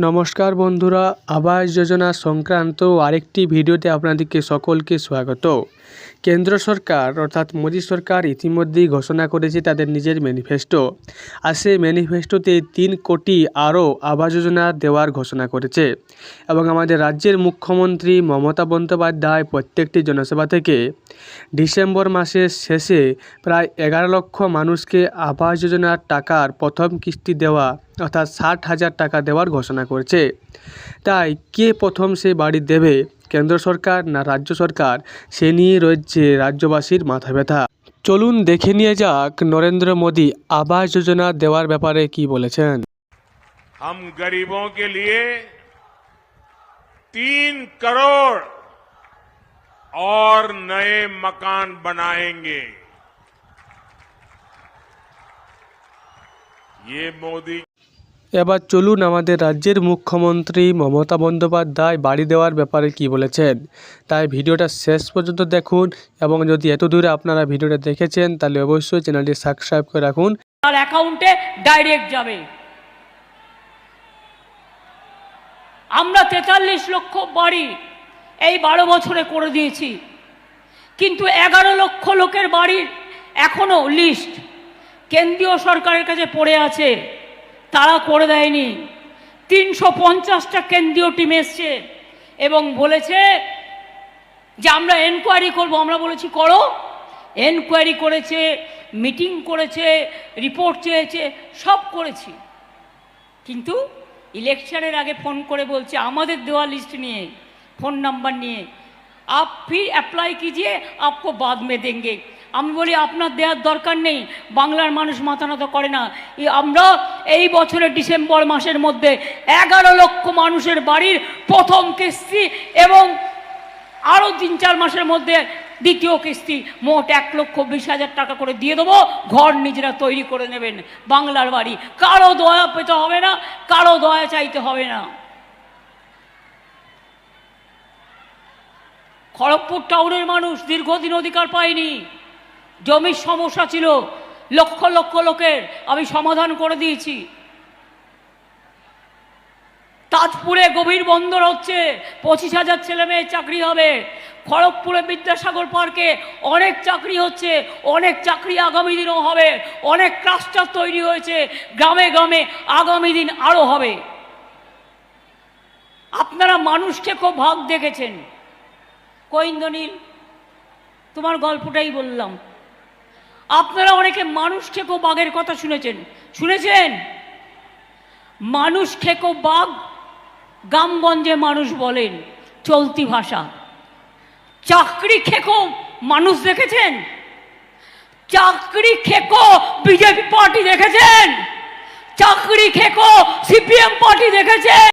নমস্কার বন্ধুরা, আবাস যোজনা সংক্রান্ত আরেকটি ভিডিওতে আপনাদেরকে সকলকে স্বাগত। কেন্দ্র সরকার অর্থাৎ মোদী সরকার ইতিমধ্যেই ঘোষণা করেছে তাদের নিজের ম্যানিফেস্টো। আর সেই ম্যানিফেস্টোতে তিন কোটি আরও আবাস যোজনা দেওয়ার ঘোষণা করেছে। এবং আমাদের রাজ্যের মুখ্যমন্ত্রী মমতা বন্দ্যোপাধ্যায় প্রত্যেকটি জনসভা থেকে ডিসেম্বর মাসের শেষে প্রায় এগারো লক্ষ মানুষকে আবাস যোজনার টাকার প্রথম কিস্তি দেওয়া অর্থাৎ ষাট হাজার টাকা দেওয়ার ঘোষণা করেছে তাই কে প্রথম সে বাড়ি দেবে কেন্দ্র সরকার না রাজ্য সরকার সে নিয়ে রয়েছে রাজ্যবাসীর মাথা ব্যথা চলুন দেখে নিয়ে যাক নরেন্দ্র মোদী আবাস যোজনা দেওয়ার ব্যাপারে কি বলেছেন हम गरीबों के लिए तीन करोड़ और नए मकान बनाएंगे ये मोदी এবার চলুন আমাদের রাজ্যের মুখ্যমন্ত্রী মমতা বন্দ্যোপাধ্যায় বাড়ি দেওয়ার ব্যাপারে কি বলেছেন। তাই ভিডিওটা শেষ পর্যন্ত দেখুন এবং যদি এত দূরে আপনারা ভিডিওটা দেখেছেন, তাহলে অবশ্যই চ্যানেলটি সাবস্ক্রাইব করে রাখুন। তার অ্যাকাউন্টে ডাইরেক্ট যাবে। আমরা তেতাল্লিশ লক্ষ বাড়ি এই বারো বছরে করে দিয়েছি। কিন্তু এগারো লক্ষ লোকের বাড়ির এখনও লিস্ট কেন্দ্রীয় সরকারের কাছে পড়ে আছে। তারা করে দেয়নি তিনশো পঞ্চাশটা কেন্দ্রীয় টিম এসছে এবং বলেছে যে আমরা এনকোয়ারি করব আমরা বলেছি করো এনকোয়ারি করেছে মিটিং করেছে রিপোর্ট চেয়েছে সব করেছি কিন্তু ইলেকশনের আগে ফোন করে বলছে আমাদের দেওয়া লিস্ট নিয়ে ফোন নাম্বার নিয়ে আপ ফির অ্যাপ্লাই कीजिए आपको बाद में देंगे আমি বলি, আপনার দেওয়ার দরকার নেই, বাংলার মানুষ মাথা করে না। আমরা এই বছরের ডিসেম্বর মাসের মধ্যে এগারো লক্ষ মানুষের বাড়ির প্রথম কিস্তি এবং আরও তিন চার মাসের মধ্যে দ্বিতীয় কিস্তি, মোট এক লক্ষ বিশ হাজার টাকা করে দিয়ে দেবো। ঘর নিজেরা তৈরি করে নেবেন, বাংলার বাড়ি। কারও দয়া পেতে হবে না, কারও দয়া চাইতে হবে না। খড়গপুর টাউনের মানুষ দীর্ঘদিন অধিকার পায়নি। জমির সমস্যা ছিল, লক্ষ লক্ষ লোকের আমি সমাধান করে দিয়েছি। তাজপুরে গভীর বন্দর হচ্ছে, পঁচিশ হাজার ছেলে মেয়ের চাকরি হবে। খড়গপুরে বিদ্যাসাগর পার্কে অনেক চাকরি হচ্ছে, অনেক চাকরি আগামী দিনও হবে, অনেক ক্লাস্টার তৈরি হয়েছে, গ্রামে গ্রামে আগামী দিন আরও হবে। আপনারা মানুষকে খুব ভাগ দেখেছেন। কৈন্দনীল তোমার গল্পটাই বললাম। আপনারা অনেকে মানুষ খেকো বাঘের কথা শুনেছেন। শুনেছেন? মানুষ খেকো বাঘ গ্রামগঞ্জে মানুষ বলেন, চলতি ভাষা। চাকরি খেকো মানুষ দেখেছেন? চাকরি খেকো বিজেপি পার্টি দেখেছেন? চাকরি খেকো সিপিএম পার্টি দেখেছেন?